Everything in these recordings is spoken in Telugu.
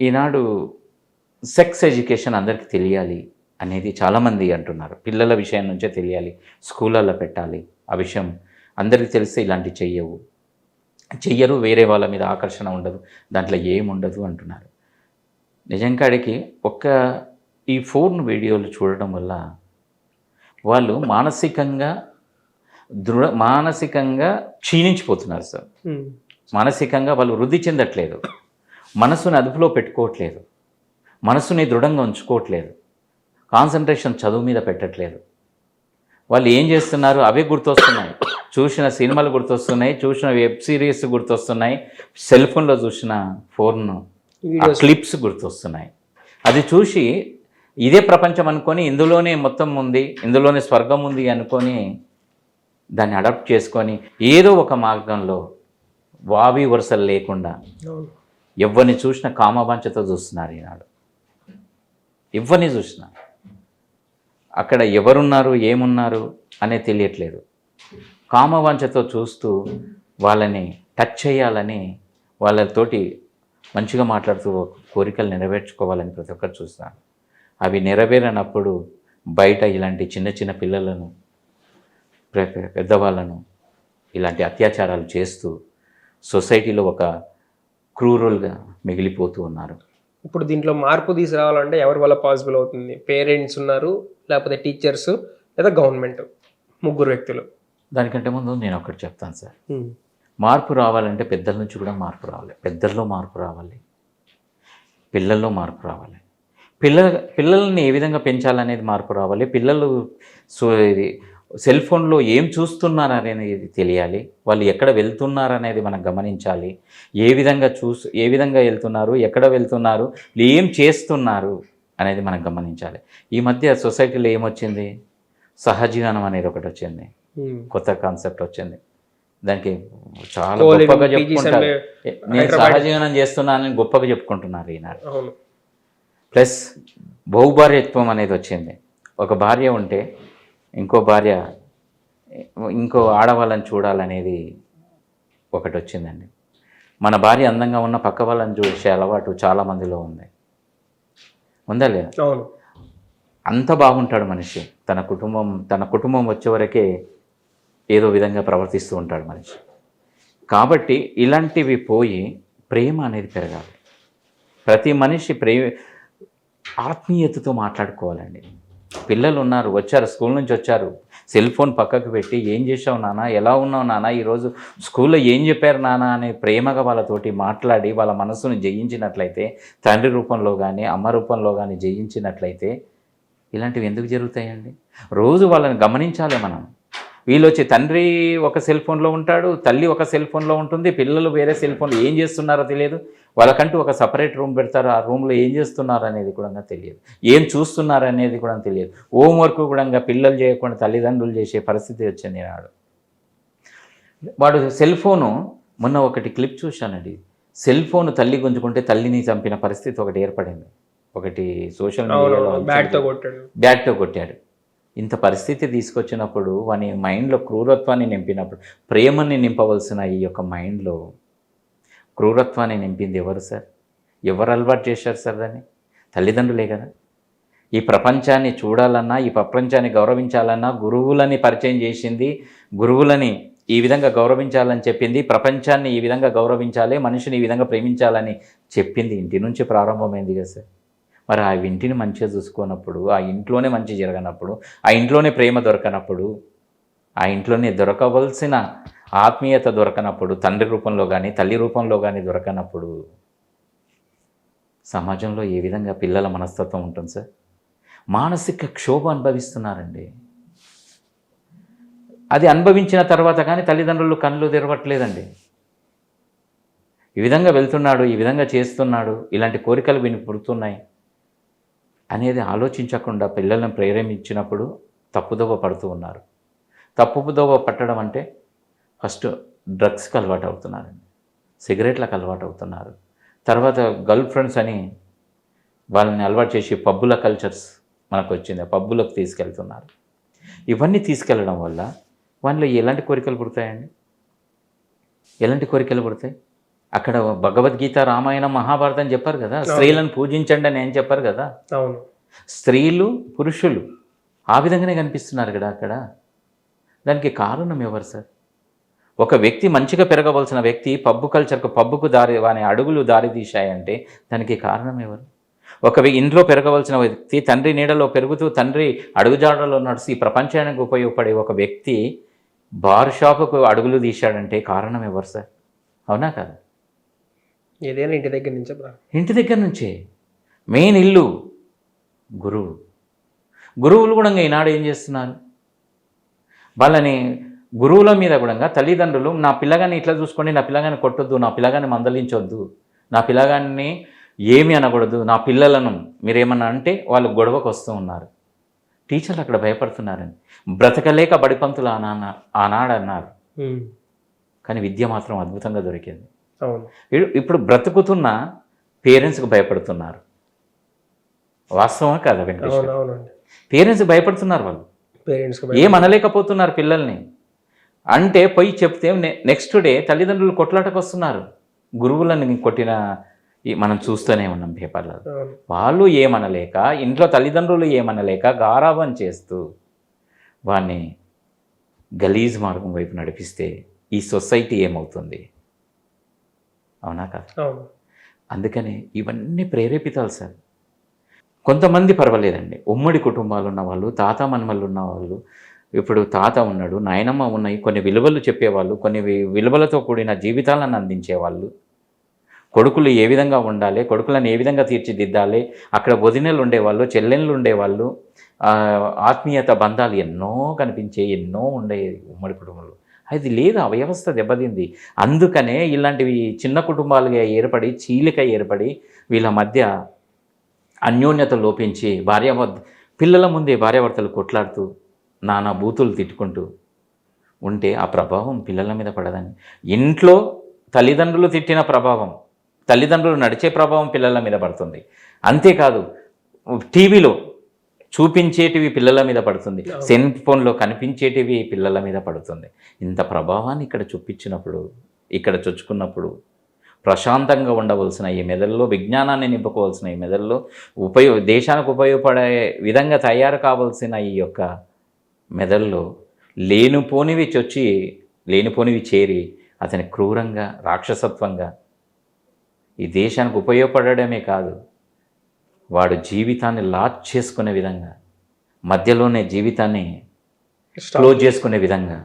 ఈనాడు సెక్స్ ఎడ్యుకేషన్ అందరికీ తెలియాలి అనేది చాలామంది అంటున్నారు. పిల్లల విషయం నుంచే తెలియాలి. స్కూళ్ళల్లో పెట్టాలి. ఆ విషయం అందరికీ తెలిస్తే ఇలాంటివి చెయ్యవు. చెయ్యరు వేరే వాళ్ళ మీద ఆకర్షణ ఉండదు. దాంట్లో ఏముండదు అంటున్నారు. నిజంకాడికి ఒక్క ఈ ఫోన్ వీడియోలు చూడడం వల్ల వాళ్ళు మానసికంగా దృఢ మానసికంగా క్షీణించిపోతున్నారు సార్. మానసికంగా వాళ్ళు వృద్ధి చెందట్లేదు. మనసుని అదుపులో పెట్టుకోవట్లేదు. మనసుని దృఢంగా ఉంచుకోవట్లేదు. కాన్సన్ట్రేషన్ చదువు మీద పెట్టట్లేదు. వాళ్ళు ఏం చేస్తున్నారు? అవే గుర్తొస్తున్నాయి. చూసిన సినిమాలు గుర్తొస్తున్నాయి. చూసిన వెబ్ సిరీస్ గుర్తొస్తున్నాయి. సెల్ ఫోన్లో చూసిన ఫోన్ క్లిప్స్ గుర్తొస్తున్నాయి. అది చూసి ఇదే ప్రపంచం అనుకొని ఇందులోనే మొత్తం ఉంది ఇందులోనే స్వర్గం ఉంది అనుకొని దాన్ని అడాప్ట్ చేసుకొని ఏదో ఒక మార్గంలో వావి వరుసలు లేకుండా ఎవరిని చూసినా కామవాంఛతో చూస్తున్నారు ఈనాడు. ఎవరిని చూసినా. అక్కడ ఎవరున్నారు ఏమున్నారు అనేది తెలియట్లేదు. కామవాంఛతో చూస్తూ వాళ్ళని టచ్ చేయాలని వాళ్ళతోటి మంచిగా మాట్లాడుతూ కోరికలు నెరవేర్చుకోవాలని ప్రతి ఒక్కరు చూస్తున్నారు అవి నెరవేరనప్పుడు బయట ఇలాంటి చిన్న చిన్న పిల్లలను పెద్దవాళ్ళను ఇలాంటి అత్యాచారాలు చేస్తూ సొసైటీలో ఒక క్రూరల్గా మిగిలిపోతూ ఉన్నారు. ఇప్పుడు దీంట్లో మార్పు తీసుకురావాలంటే ఎవరి వల్ల పాసిబుల్ అవుతుంది? పేరెంట్స్ ఉన్నారు లేకపోతే టీచర్స్ లేదా గవర్నమెంట్? ముగ్గురు వ్యక్తులు. దానికంటే ముందు నేను ఒకటి చెప్తాను సార్. మార్పు రావాలంటే పెద్దల నుంచి కూడా మార్పు రావాలి. పెద్దల్లో మార్పు రావాలి. పిల్లల్లో మార్పు రావాలి. పిల్ల పిల్లల్ని ఏ విధంగా పెంచాలనేది మార్పు రావాలి. పిల్లలు సో ఇది సెల్ ఫోన్లో ఏం చూస్తున్నారు అనేది తెలియాలి. వాళ్ళు ఎక్కడ వెళ్తున్నారు అనేది మనం గమనించాలి. ఏ విధంగా చూస్ ఏ విధంగా వెళ్తున్నారు ఎక్కడ వెళ్తున్నారు ఏం చేస్తున్నారు అనేది మనం గమనించాలి. ఈ మధ్య సొసైటీలో ఏమొచ్చింది? సహజీవనం అనేది ఒకటి వచ్చింది. కొత్త కాన్సెప్ట్ వచ్చింది. దానికి చాలా గొప్పగా చెప్పుకుంటారు. నేను. సహజీవనం చేస్తున్నానని గొప్పగా చెప్పుకుంటున్నారు ఈనాడు. ప్లస్ బహుభార్యత్వం అనేది వచ్చింది. ఒక భార్య ఉంటే ఇంకో భార్య ఇంకో ఆడవాళ్ళని చూడాలనేది ఒకటి వచ్చిందండి మన భార్య అందంగా ఉన్న పక్క వాళ్ళని చూసే అలవాటు చాలా మందిలో ఉంది. ఉందా లేదా? అంత బాగుంటాడు మనిషి. తన కుటుంబం తన కుటుంబం వచ్చే వరకే ఏదో విధంగా ప్రవర్తిస్తూ ఉంటాడు మనిషి. కాబట్టి ఇలాంటివి పోయి ప్రేమ అనేది పెరగాలి. ప్రతి మనిషి ప్రే ఆత్మీయతతో మాట్లాడుకోవాలండి. పిల్లలు ఉన్నారు వచ్చారు స్కూల్ నుంచి వచ్చారు. సెల్ ఫోన్ పక్కకు పెట్టి ఏం చేసావు నాన్న? ఎలా ఉన్నావు నాన్న? ఈరోజు స్కూల్లో ఏం చెప్పారు నాన్న అని ప్రేమగా వాళ్ళతోటి మాట్లాడి వాళ్ళ మనసును జయించినట్లయితే తండ్రి రూపంలో కానీ అమ్మ రూపంలో కానీ జయించినట్లయితే ఇలాంటివి ఎందుకు జరుగుతాయండి? రోజు వాళ్ళని గమనించాలి మనం. వీళ్ళు వచ్చి తండ్రి ఒక సెల్ ఫోన్లో ఉంటాడు తల్లి ఒక సెల్ ఫోన్లో ఉంటుంది పిల్లలు వేరే సెల్ ఫోన్లో ఏం చేస్తున్నారో తెలియదు. వాళ్ళకంటూ ఒక సపరేట్ రూమ్ పెడతారు ఆ రూమ్లో ఏం చేస్తున్నారు అనేది కూడా తెలియదు. ఏం చూస్తున్నారు అనేది కూడా తెలియదు. హోంవర్క్ కూడా పిల్లలు చేయకుండా తల్లిదండ్రులు చేసే పరిస్థితి వచ్చింది నాడు. వాడు సెల్ ఫోను మొన్న ఒకటి క్లిప్ చూశానండి. సెల్ ఫోన్ తల్లి గుంజుకుంటే తల్లిని చంపిన పరిస్థితి ఒకటి ఏర్పడింది. ఒకటి సోషల్ మీడియాలో బ్యాట్తో కొట్టాడు. బ్యాట్తో కొట్టాడు. ఇంత పరిస్థితి తీసుకొచ్చినప్పుడు వాని మైండ్లో క్రూరత్వాన్ని నింపినప్పుడు ప్రేమని నింపవలసిన ఈ యొక్క మైండ్లో క్రూరత్వాన్ని నింపింది ఎవరు సార్? ఎవరు అలవాటు చేశారు సార్ దాన్ని? తల్లిదండ్రులే కదా. ఈ ప్రపంచాన్ని చూడాలన్నా ఈ ప్రపంచాన్ని గౌరవించాలన్నా గురువులని పరిచయం చేసింది గురువులని ఈ విధంగా గౌరవించాలని చెప్పింది ప్రపంచాన్ని ఈ విధంగా గౌరవించాలి మనిషిని ఈ విధంగా ప్రేమించాలని చెప్పింది ఇంటి నుంచి ప్రారంభమైంది కదా సార్. మరి ఆ ఇంటిని మంచిగా చూసుకున్నప్పుడు ఆ ఇంట్లోనే మంచి జరగనప్పుడు ఆ ఇంట్లోనే ప్రేమ దొరకనప్పుడు ఆ ఇంట్లోనే దొరకవలసిన ఆత్మీయత దొరకనప్పుడు తండ్రి రూపంలో కానీ తల్లి రూపంలో కానీ దొరకనప్పుడు సమాజంలో ఏ విధంగా పిల్లల మనస్తత్వం ఉంటుంది సార్? మానసిక క్షోభ అనుభవిస్తున్నారండి. అది అనుభవించిన తర్వాత కానీ తల్లిదండ్రులు కళ్ళు తెరవట్లేదండి. ఈ విధంగా వెళ్తున్నాడు ఈ విధంగా చేస్తున్నాడు ఇలాంటి కోరికలు విని పుడుతున్నాయి. అనేది ఆలోచించకుండా పిల్లలను ప్రేరేపించినప్పుడు తప్పుదోవ పడుతూ ఉన్నారు. తప్పుదోవ పట్టడం అంటే ఫస్ట్ డ్రగ్స్కి అలవాటు అవుతున్నారండి సిగరెట్లకు అలవాటు అవుతున్నారు. తర్వాత గర్ల్ ఫ్రెండ్స్ అని వాళ్ళని అలవాటు చేసి పబ్బుల కల్చర్స్ మనకు వచ్చింది. పబ్బులకు తీసుకెళ్తున్నారు. ఇవన్నీ తీసుకెళ్ళడం వల్ల వాళ్ళలో ఎలాంటి కోరికలు పుడతాయండి? ఎలాంటి కోరికలు పుడతాయి? అక్కడ భగవద్గీత రామాయణం మహాభారతం చెప్పారు కదా? స్త్రీలను పూజించండి అని ఏం చెప్పారు కదా? అవును. స్త్రీలు పురుషులు ఆ విధంగానే కనిపిస్తున్నారు కదా అక్కడ? దానికి కారణం ఎవరు సార్? ఒక వ్యక్తి మంచిగా పెరగవలసిన వ్యక్తి పబ్బు కల్చర్కు పబ్బుకు దారి వాని అడుగులు దారి తీశాయంటే దానికి కారణం ఎవరు? ఒక ఇంట్లో పెరగవలసిన వ్యక్తి తండ్రి నీడలో పెరుగుతూ తండ్రి అడుగుజాడలో నడిచి ప్రపంచానికి ఉపయోగపడే ఒక వ్యక్తి బార్ షాపుకు అడుగులు తీశాడంటే కారణం ఎవరు సార్? అవునా కదా? ఏదైనా ఇంటి దగ్గర నుంచే ఇంటి దగ్గర నుంచే. మెయిన్ ఇల్లు గురువు. గురువులు కూడా ఈనాడు ఏం చేస్తున్నారు? వాళ్ళని గురువుల మీద కూడా తల్లిదండ్రులు నా పిల్లగాన్ని ఇట్లా చూసుకోండి నా పిల్లగాన్ని కొట్టొద్దు నా పిల్లగాన్ని మందలించొద్దు నా పిల్లగాన్ని ఏమి అనకూడదు నా పిల్లలను మీరేమన్నా అంటే వాళ్ళు గొడవకు వస్తూ ఉన్నారు. టీచర్లు అక్కడ భయపడుతున్నారని. బ్రతకలేక బడిపంతులు ఆనా ఆనాడు అన్నారు. కానీ విద్య మాత్రం అద్భుతంగా దొరికింది. ఇప్పుడు బ్రతుకుతున్న పేరెంట్స్కి భయపడుతున్నారు. వాస్తవమా కదా వెంకటేష్ పేరెంట్స్ భయపడుతున్నారు వాళ్ళు. పేరెంట్స్ ఏం అనలేకపోతున్నారు పిల్లల్ని? అంటే పోయి చెప్తే నెక్స్ట్ డే తల్లిదండ్రులు కొట్లాటకు వస్తున్నారు గురువులని కొట్టిన మనం చూస్తూనే ఉన్నాం పేపర్లో వాళ్ళు ఏమనలేక ఇంట్లో తల్లిదండ్రులు ఏమనలేక గారాబం చేస్తూ వాడిని గలీజ్ మార్గం వైపు నడిపిస్తే ఈ సొసైటీ ఏమవుతుంది? అవునా కదా? అందుకని ఇవన్నీ ప్రేరేపితాలు సార్. కొంతమంది పర్వాలేదండి. ఉమ్మడి కుటుంబాలు ఉన్న వాళ్ళు తాత మనమల్లు ఉన్న వాళ్ళు ఇప్పుడు తాత ఉన్నాడు నాయనమ్మ ఉన్నాయి కొన్ని విలువలు చెప్పేవాళ్ళు కొన్ని విలువలతో కూడిన జీవితాలను అందించేవాళ్ళు. కొడుకులు ఏ విధంగా ఉండాలి కొడుకులను ఏ విధంగా తీర్చిదిద్దాలి అక్కడ వదినలు ఉండేవాళ్ళు చెల్లెళ్ళు ఉండేవాళ్ళు ఆత్మీయత బంధాలు ఎన్నో కనిపించే ఎన్నో ఉండేవి ఉమ్మడి కుటుంబంలో. అది లేదు ఆ వ్యవస్థ దెబ్బతింది. అందుకనే ఇలాంటివి చిన్న కుటుంబాలుగా ఏర్పడి చీలిక ఏర్పడి వీళ్ళ మధ్య అన్యోన్యత లోపించి భార్య పిల్లల ముందే భార్యాభర్తలు కొట్లాడుతూ నానా బూతులు తిట్టుకుంటూ ఉంటే ఆ ప్రభావం పిల్లల మీద పడదని ఇంట్లో తల్లిదండ్రులు తిట్టిన ప్రభావం తల్లిదండ్రులు నడిచే ప్రభావం పిల్లల మీద పడుతుంది. అంతేకాదు టీవీలో చూపించేటివి పిల్లల మీద పడుతుంది. సెల్ ఫోన్లో కనిపించేటివి పిల్లల మీద పడుతుంది. ఇంత ప్రభావాన్ని ఇక్కడ చూపించినప్పుడు ఇక్కడ చొచ్చుకున్నప్పుడు ప్రశాంతంగా ఉండవలసిన ఈ మెదడులో విజ్ఞానాన్ని నింపుకోవాల్సిన ఈ మెదడులో ఉపయోగ దేశానికి ఉపయోగపడే విధంగా తయారు కావాల్సిన ఈ యొక్క మెదడులో లేనిపోనివి చొచ్చి లేనిపోనివి చేరి అతని క్రూరంగా రాక్షసత్వంగా ఈ దేశానికి ఉపయోగపడడమే కాదు. వాడు జీవితాన్ని లాచ్ చేసుకునే విధంగా మధ్యలోనే జీవితాన్ని క్లోజ్ చేసుకునే విధంగా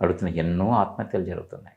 అడుగుతున్న ఎన్నో ఆత్మహత్యలు జరుగుతున్నాయి.